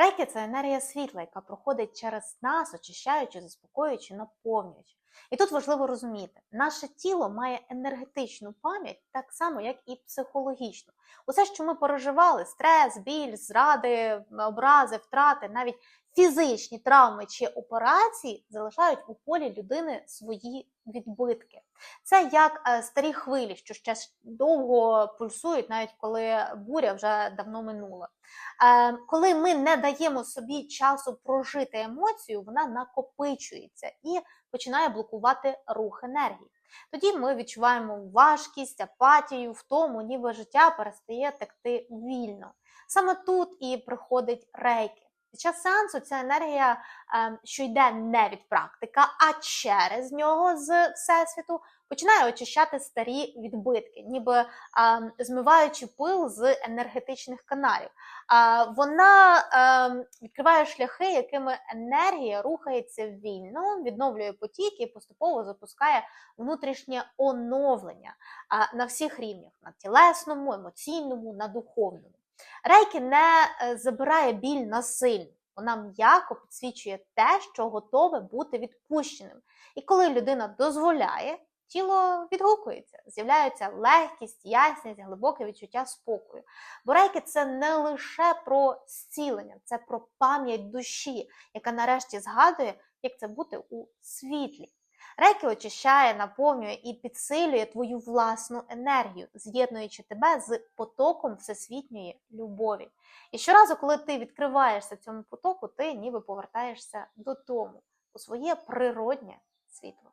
Рейки це енергія світла, яка проходить через нас, очищаючи, заспокоюючи, наповнюючи. І тут важливо розуміти, наше тіло має енергетичну пам'ять так само, як і психологічну. Усе, що ми переживали: стрес, біль, зради, образи, втрати, навіть фізичні травми чи операції залишають у полі людини свої відбитки. Це як е, старі хвилі, що ще довго пульсують, навіть коли буря вже давно минула. Е, Коли ми не даємо собі часу прожити емоцію, вона накопичується і починає блокувати рух енергії. Тоді ми відчуваємо важкість, апатію, втому, ніби життя перестає текти вільно. Саме тут і приходить рейки. Під час сеансу ця енергія, е, що йде не від практика, а через нього з всесвіту, починає очищати старі відбитки, ніби е, змиваючи пил з енергетичних каналів. Вона е, відкриває шляхи, якими енергія рухається вільно, відновлює потік і поступово запускає внутрішнє оновлення на всіх рівнях: на тілесному, емоційному, на духовному. Рейки не е, забирає біль насильно. Вона м'яко підсвічує те, що готове бути відпущеним. І коли людина дозволяє, тіло відгукується, з'являється легкість, ясність, глибоке відчуття спокою. Бо рейки це не лише про зцілення, це про пам'ять душі, яка нарешті згадує, як це бути у світлі. Рейки очищає, наповнює і підсилює твою власну енергію, з'єднуючи тебе з потоком всесвітньої любові. І щоразу, коли ти відкриваєшся цьому потоку, ти ніби повертаєшся додому у своє природнє світло.